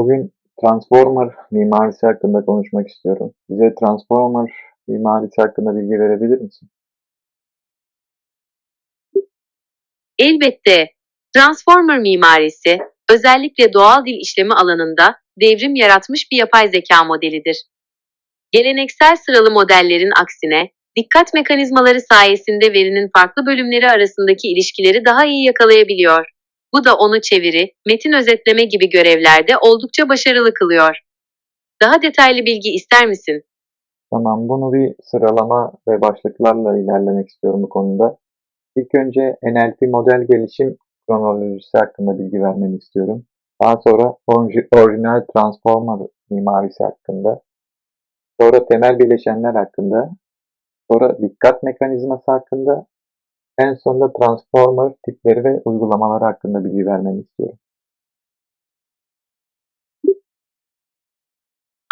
Bugün Transformer mimarisi hakkında konuşmak istiyorum. Bize Transformer mimarisi hakkında bilgi verebilir misin? Elbette, Transformer mimarisi, özellikle doğal dil işlemi alanında devrim yaratmış bir yapay zeka modelidir. Geleneksel sıralı modellerin aksine, dikkat mekanizmaları sayesinde verinin farklı bölümleri arasındaki ilişkileri daha iyi yakalayabiliyor. Bu da onu çeviri, metin özetleme gibi görevlerde oldukça başarılı kılıyor. Daha detaylı bilgi ister misin? Tamam, bunu bir sıralama ve başlıklarla ilerlemek istiyorum bu konuda. İlk önce NLP model gelişim kronolojisi hakkında bilgi vermeni istiyorum. Daha sonra orijinal Transformer mimarisi hakkında. Sonra temel bileşenler hakkında. Sonra dikkat mekanizması hakkında. En sonunda Transformer tipleri ve uygulamaları hakkında bilgi vermeni istiyorum.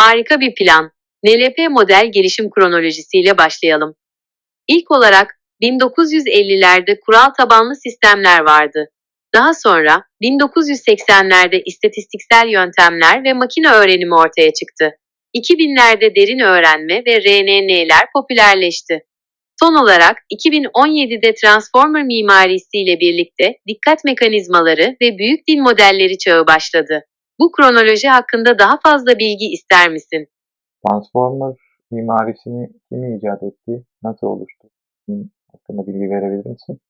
Harika bir plan. NLP model gelişim kronolojisiyle başlayalım. İlk olarak 1950'lerde kural tabanlı sistemler vardı. Daha sonra 1980'lerde istatistiksel yöntemler ve makine öğrenimi ortaya çıktı. 2000'lerde derin öğrenme ve RNN'ler popülerleşti. Son olarak 2017'de Transformer mimarisiyle birlikte dikkat mekanizmaları ve büyük dil modelleri çağı başladı. Bu kronoloji hakkında daha fazla bilgi ister misin? Transformer mimarisini kim icat etti? Nasıl oluştu? Bunun hakkında bilgi verebilir misin?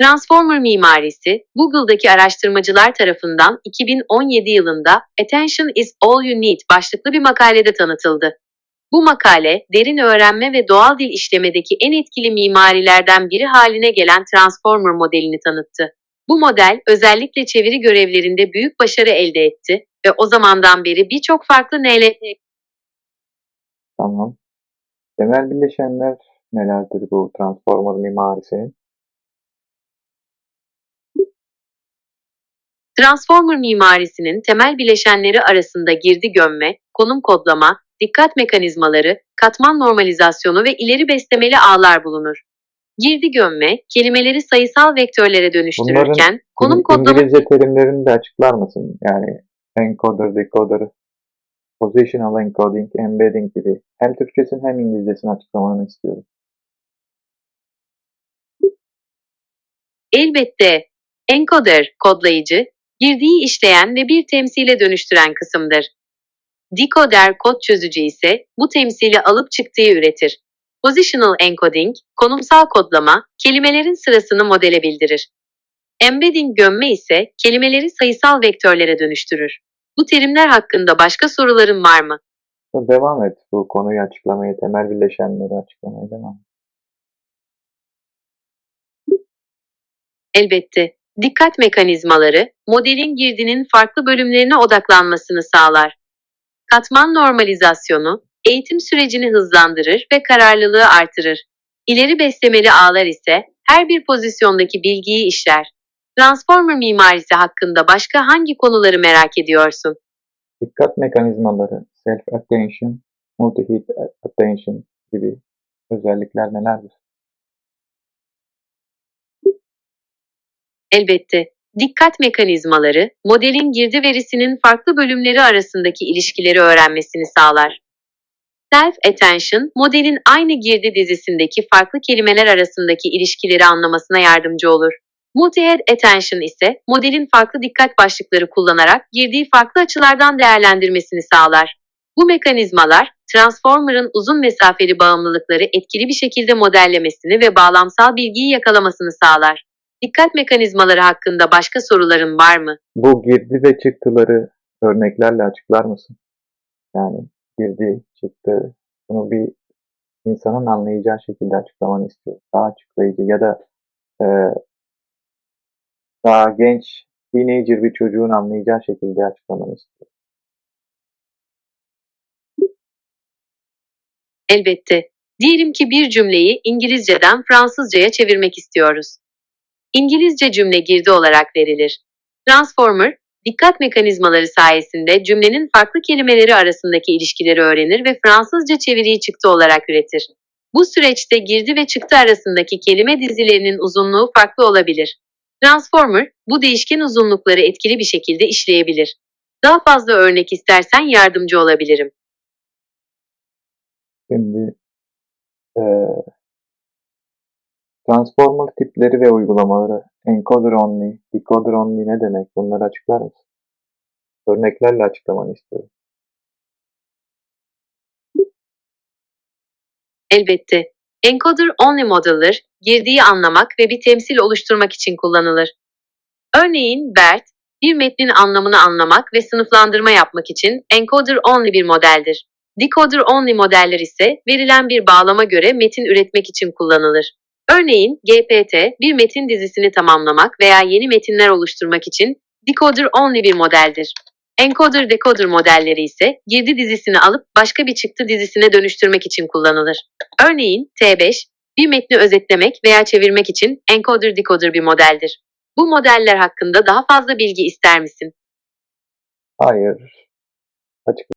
Transformer mimarisi, Google'daki araştırmacılar tarafından 2017 yılında Attention is all you need başlıklı bir makalede tanıtıldı. Bu makale, derin öğrenme ve doğal dil işlemedeki en etkili mimarilerden biri haline gelen Transformer modelini tanıttı. Bu model özellikle çeviri görevlerinde büyük başarı elde etti ve o zamandan beri birçok farklı NLP Tamam. Temel bileşenler nelerdir bu Transformer mimarisinin? Transformer mimarisinin temel bileşenleri arasında girdi gömme, konum kodlama, dikkat mekanizmaları, katman normalizasyonu ve ileri beslemeli ağlar bulunur. Girdi gömme, kelimeleri sayısal vektörlere dönüştürürken, konum İng- kodlama İngilizce terimlerini de açıklar mısın? Yani encoder, decoder, positional encoding, embedding gibi. Hem Türkçesini hem İngilizcesini açıklamanı istiyorum. elbette encoder, kodlayıcı, girdiği işleyen ve bir temsile dönüştüren kısımdır. Decoder kod çözücü ise bu temsili alıp çıktığı üretir. Positional encoding, konumsal kodlama, kelimelerin sırasını modele bildirir. Embedding gömme ise kelimeleri sayısal vektörlere dönüştürür. Bu terimler hakkında başka soruların var mı? Devam et bu konuyu açıklamaya, temel bileşenleri açıklamaya devam et. Elbette. Dikkat mekanizmaları, modelin girdinin farklı bölümlerine odaklanmasını sağlar. Katman normalizasyonu, eğitim sürecini hızlandırır ve kararlılığı artırır. İleri beslemeli ağlar ise her bir pozisyondaki bilgiyi işler. Transformer mimarisi hakkında başka hangi konuları merak ediyorsun? Dikkat mekanizmaları, self-attention, multi-hit attention gibi özellikler nelerdir? Elbette. Dikkat mekanizmaları, modelin girdi verisinin farklı bölümleri arasındaki ilişkileri öğrenmesini sağlar. Self-attention, modelin aynı girdi dizisindeki farklı kelimeler arasındaki ilişkileri anlamasına yardımcı olur. Multi-head attention ise modelin farklı dikkat başlıkları kullanarak girdiği farklı açılardan değerlendirmesini sağlar. Bu mekanizmalar, Transformer'ın uzun mesafeli bağımlılıkları etkili bir şekilde modellemesini ve bağlamsal bilgiyi yakalamasını sağlar. Dikkat mekanizmaları hakkında başka soruların var mı? Bu girdi ve çıktıları örneklerle açıklar mısın? Yani girdi, çıktı. Bunu bir insanın anlayacağı şekilde açıklamanı istiyorum. Daha açıklayıcı ya da e, daha genç, teenager bir çocuğun anlayacağı şekilde açıklamanı istiyorum. Elbette. Diyelim ki bir cümleyi İngilizceden Fransızcaya çevirmek istiyoruz. İngilizce cümle girdi olarak verilir. Transformer, dikkat mekanizmaları sayesinde cümlenin farklı kelimeleri arasındaki ilişkileri öğrenir ve Fransızca çeviriyi çıktı olarak üretir. Bu süreçte girdi ve çıktı arasındaki kelime dizilerinin uzunluğu farklı olabilir. Transformer, bu değişken uzunlukları etkili bir şekilde işleyebilir. Daha fazla örnek istersen yardımcı olabilirim. Şimdi eee, Transformer tipleri ve uygulamaları, encoder only, decoder only ne demek? Bunları açıklar mısın? Örneklerle açıklamanı istiyorum. Elbette. Encoder only modeller, girdiği anlamak ve bir temsil oluşturmak için kullanılır. Örneğin BERT, bir metnin anlamını anlamak ve sınıflandırma yapmak için encoder only bir modeldir. Decoder only modeller ise verilen bir bağlama göre metin üretmek için kullanılır. Örneğin GPT, bir metin dizisini tamamlamak veya yeni metinler oluşturmak için decoder only bir modeldir. Encoder decoder modelleri ise girdi dizisini alıp başka bir çıktı dizisine dönüştürmek için kullanılır. Örneğin T5, bir metni özetlemek veya çevirmek için encoder decoder bir modeldir. Bu modeller hakkında daha fazla bilgi ister misin? Hayır. Açık